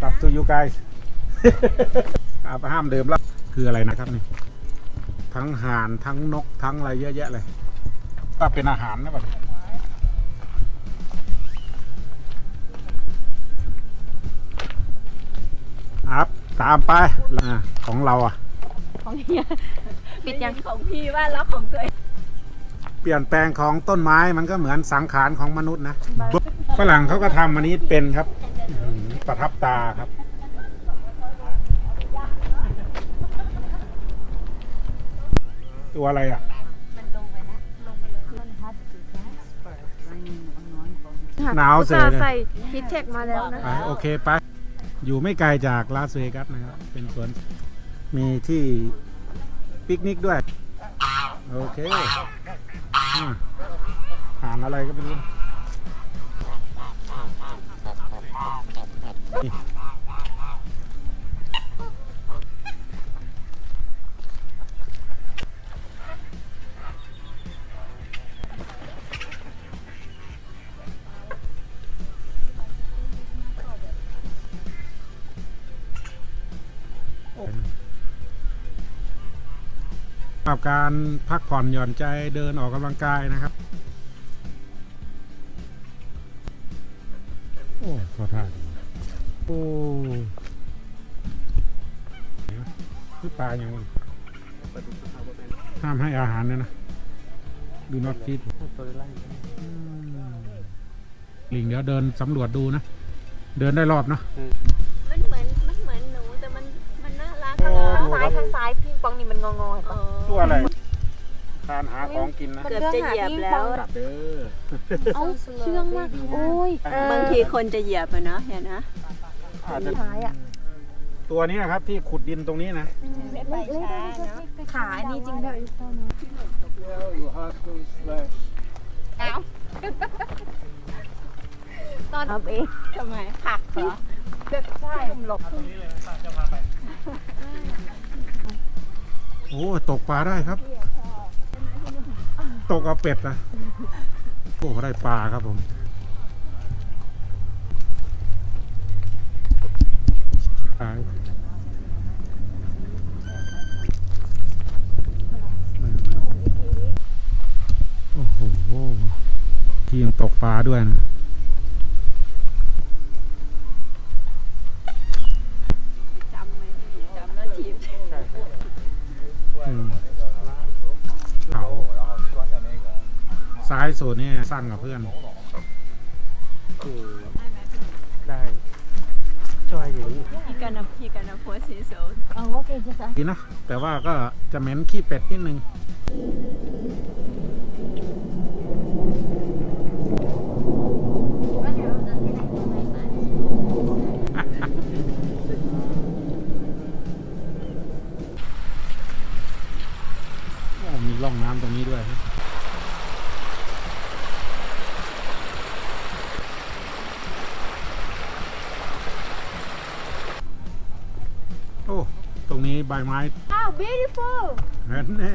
สับตูยูไกอาห้ามเดิมแล้วคืออะไรนะครับนี่ทั้งห่านทั้งนกทั้งอะไรเยอะแยะเลยก็เป็นอาหารนะแบบครับตามไปอ่าของเราอะ ของเฮียปิดยังของพี่ว่าล็อกของตัวเองเปลี่ยนแปลงของต้นไม้มันก็เหมือนสังขารของมนุษย์นะฝรั่งเขาก็ทำอันนี้เป็นครับอื้อหือ ประทับตาครับ ตัวอะไรอะมันลงไปแล้วลงไปเลยมันฮัทหนาวเสียอุตเลยส่าห์ใส่ฮิตเทคมาแล้วนะไปโอเคไป อยู่ไม่ไกลจากลาสเวกัสนะครับ เป็นสวน มีที่ปิกนิกด้วย โอเคอะหารอะไรก็ไม่รู้นี่ กับการพักผ่อนหย่อนใจเดินออกกำลังกายนะครับ ห้ามให้อาหารเนี่ยนะ ดู not feed อืมลิงเดี๋ยวเดินสำรวจดูนะ เดินได้รอบเนาะมันเหมือนมันเหมือนหนูแต่มันมันน่ารักโอ้อะดูซ้ายทางซ้ายพิงปองนี่มันงองๆอ๋อตัวอะไรทานหาของกินนะเกือบจะเหยียบแล้วจับเด้อเอ้าเชื่องมากโอ้ยบางทีคนจะเหยียบอะเนาะเห็นนะอาจจะท้ายอะ ตัวนี้ครับที่ขุดดินตรงนี้นะไม่ไปช้าเนาะขาอันนี้จริงด้วยตอนเอาเองทำไมผักเหรอใช่หลบโอ้ตกปลาได้ครับ ตกเอาเป็ดนะโอ้ได้ปลาครับผม ปลาโอ้โหทีมตกปลาด้วยนะจำไหมจำแล้วถีบอืมเขาซ้ายสุดนี่สั้นกับเพื่อน ช่วยอยู่นี่พี่กันนะพี่กันนะโพสสีโซนอ๋อโอเคจ้ะ ดีนะ แต่ว่าก็จะเหม็นขี้เป็ดนิดนึง ใบไม้อ้าว beautiful นั่นแน่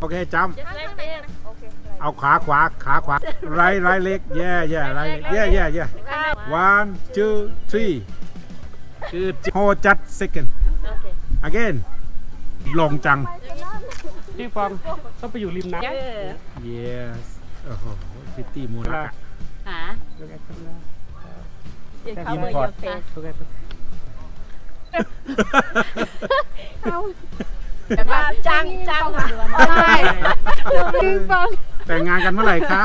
โอเคจำเอาขาขวาขาขวาไรไรเล็กแย่แย่ไรเล็กแย่แย่แย่ one two three คือโฮจัด second again ลงจัง พี่ฟองต้องไปอยู่ริมน้ำ yes โอ้โหพิตตี้มูลค่าหาเดี๋ยวเขาเบอร์ Import เฟสทุกคนจังจังอะใช่ปิงปองแต่งงานกันเมื่อไหร่คะ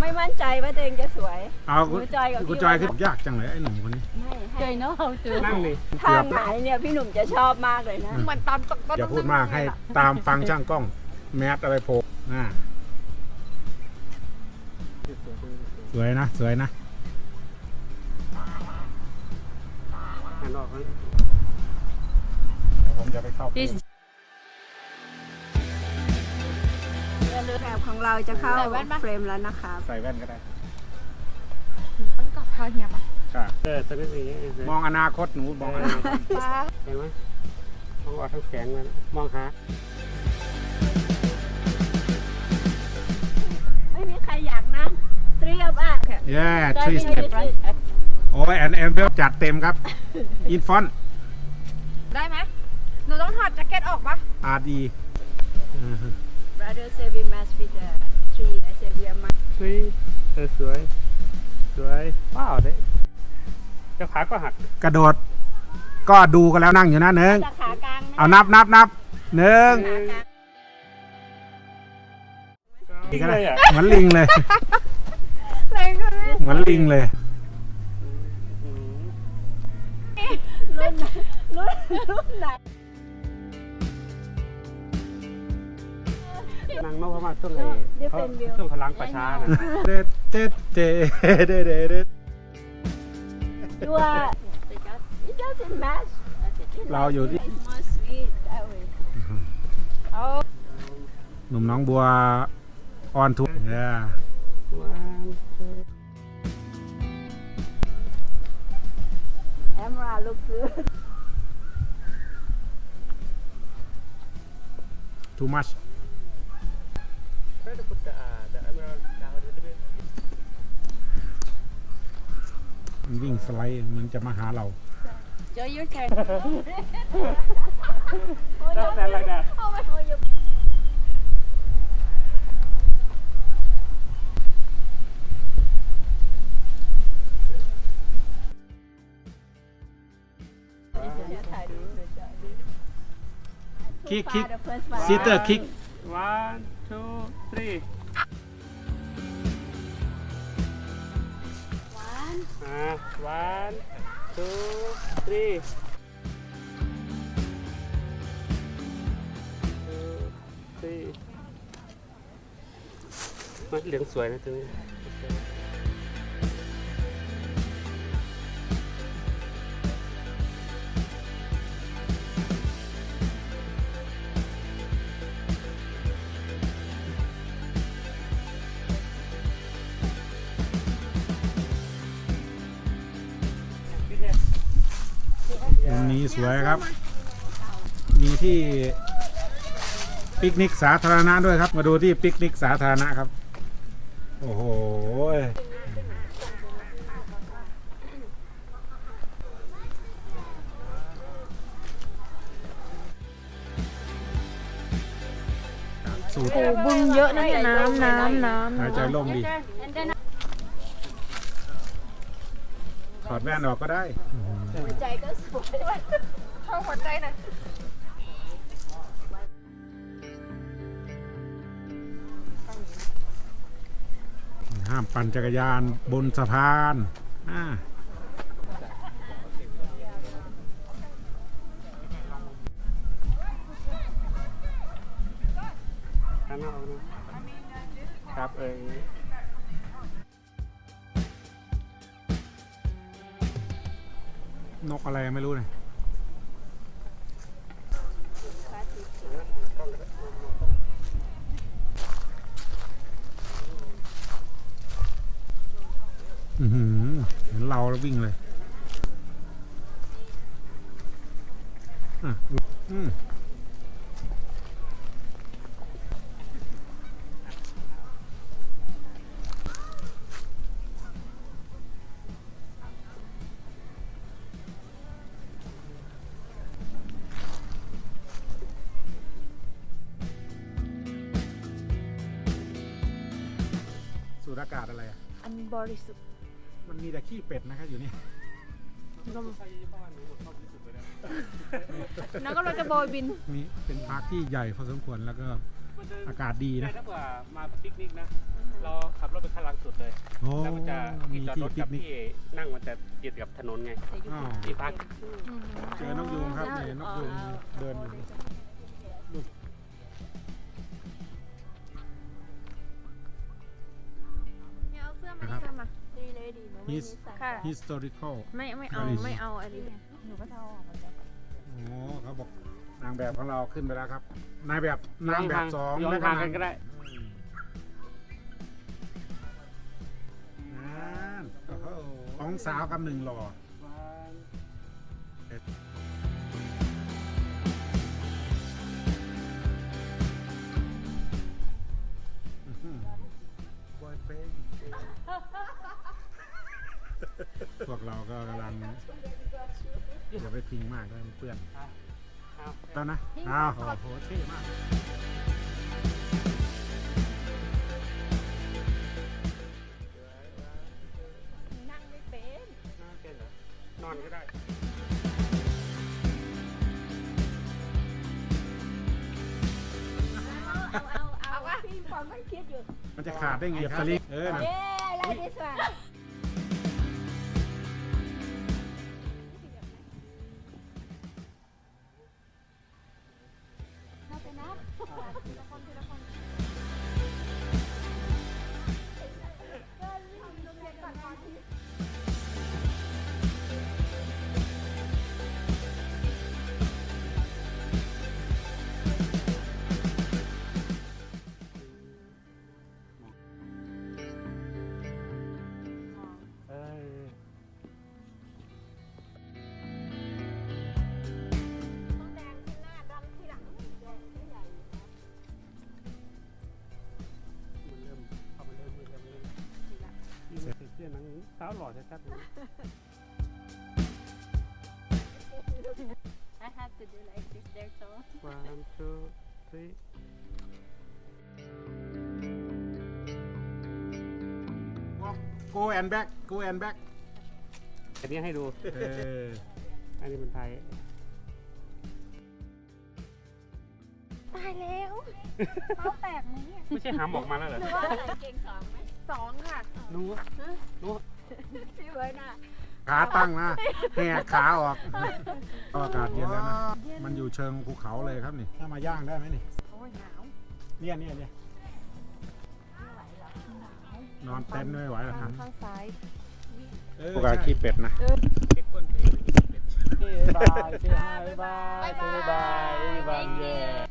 ไม่มั่นใจว่าตัวเองจะสวย เอาคุณคุณจอยกับพี่ คุณจอยคือยากจังเลยไอ้หนุ่มคนนี้ ไม่เจยเนาะเขาเจอนั่งนี่ทางไหนเนี่ยพี่หนุ่มจะชอบมากเลยนะ เหมือนตอนตกต้นอย่าพูดมากให้ตามฟังช่างกล้อง แมสอะไรโผล่ อ่าสวยนะ สวยนะหันออกนะเดี๋ยวผมจะไปเข้าแบบของเราจะเข้าเฟรมแล้วนะคะใส่แว่นก็ได้ต้องกับพาเฮียปะค่ะเออตอนนี้อย่างเงี้ยมองอนาคตหนูมองอนาคตป้าเห็นไหมมองออกทั้งแสงเลยนะมองหา ไม่มีใครอยากนั่งเตรียมอะ yeah ได้ three ไม่ step ได้โอ้ยแอนแอนเบลจัดเต็มครับอินฟอนได้ไหมหนูต้องถอดแจ็คเก็ตออกปะอาร์ดี brother say we must be the tree I say we are must เฮ้ยเออสวย สวยว้าวเด้เจ้าขาก็หักกระโดด ก็ดูกันแล้วนั่งอยู่นะหนึ่งจะขากลางนะเอานับนับนับหนึ่ง ขากลาง อีกก็ได้เลยอะเหมือนลิงเลย แรงก็ได้เหมือนลิงเลยอืมรุ่นรุ่นรุ่นไหนนางนพมาศช่วงไอ้เขาช่วงพลังประชานะเด็ดเด็ดเด็ดเด็ดเด็ดเด็ด ดูว่า it doesn't match เราอยู่ที่ it's more sweet that way เอาหนุ่มน้องบัว ออนทัวร์ yeah One, two, Emerald look good too much try to put the, uh, the emerald down a little bit. มันวิ่งสไลด์มันจะมาหาเรา Joe your turn That's not like that. oh my oh you คิกคิก the first one ซิสเตอร์คิก One, two, three. one Ah, one, two, three. Two, three. มันเหลืองสวยนะตัวนี้ วยครับ มีที่ปิกนิกสาธารณะด้วยครับ มาดูที่ปิกนิกสาธารณะครับ โอ้โหสูตรโอ้บึงเยอะนะเนี่ยน้ำน้ำน้ำหายใจล่มดี and then ถอดแว่นออกก็ได้หั วใจก็สวยเข้าหัวใจนะห้ามปั่นจักรยานบนสะพานอ่า นกอะไรไม่รู้เลยอือหือเห็นเราแล้ววิ่งเลย อะ อืม อากาศอะไรอะอันบริสุทธิ์มันมีแต่ขี้เป็ดนะครับอยู่นี่แล้วก็เราจะโบยบิน มีเป็นพาร์คที่ใหญ่พอสมควรแล้วก็อากาศดีนะถ้าเผื่อมาปิกนิกนะ เราขับรถไปข้างหลังสุดเลย โอ้แล้วมันจะมีที่จอดที่รถปิกับกนิก ที่นั่งมันจะติดกับถนนไงอ้าวที่พัก เจอนกยูงครับนี่นกยูงเดินอยู่ นี่ยเอาเสื้อมานี่ค่ะมาดีเลยดีหนูไม่มีใส่ค่ะ historical ไม่ไม่เอาไม่เอาอันนี้หนูก็จะเอาออกมาแล้วโอ้เขาบอกนางแบบของเราขึ้นไปแล้วครับ นายแบบนางแบบสองย้อนแล้วก็ทางนากังนก็ได้ นั่นโอ้โหสองสาวกับหนึ่งหล่อ กเราก็กำลังอย่าไปพิงมากเลยมันเปื้อนเอาตอนนะอ้าวโอ้โหเท่มากนั่งไม่เป็นน่าเป็นเหรอนอนก็ได้เอาเอาเอาเอาพี่ฟอมไม่คิดอยู่มันจะขาดได้ไงครับเออนะเย้ไล่ดิสวัาวหล่อชัดๆเลย I have to do like this there so one two three โกแอนแบ็กโกแอนแบ็กอันนี้ให้ดูเอออันนี้เป็นไทย ตายแล้วเขาแตกไหมเนี่ยไม่ใช่หามออกมาแล้วเหรอหรือว่าใส่เกงสองไหมสองค่ะนู้นู้ พี่เบิร์ดน่ะขาตั้งนะแหกขาออกอากาศเย็นแล้วนะ มันอยู่เชิงภูเขาเลยครับนี่ ถ้ามาย่างได้ไหมนี่ โอ้ยหนาวเนี่ยเนี่ยเนี่ยนอนเต็นท์ไม่ไหวแล้วครับข้างซ้ายพวกเราขี้เป็ดนะเก็บก้นตีนบายเซ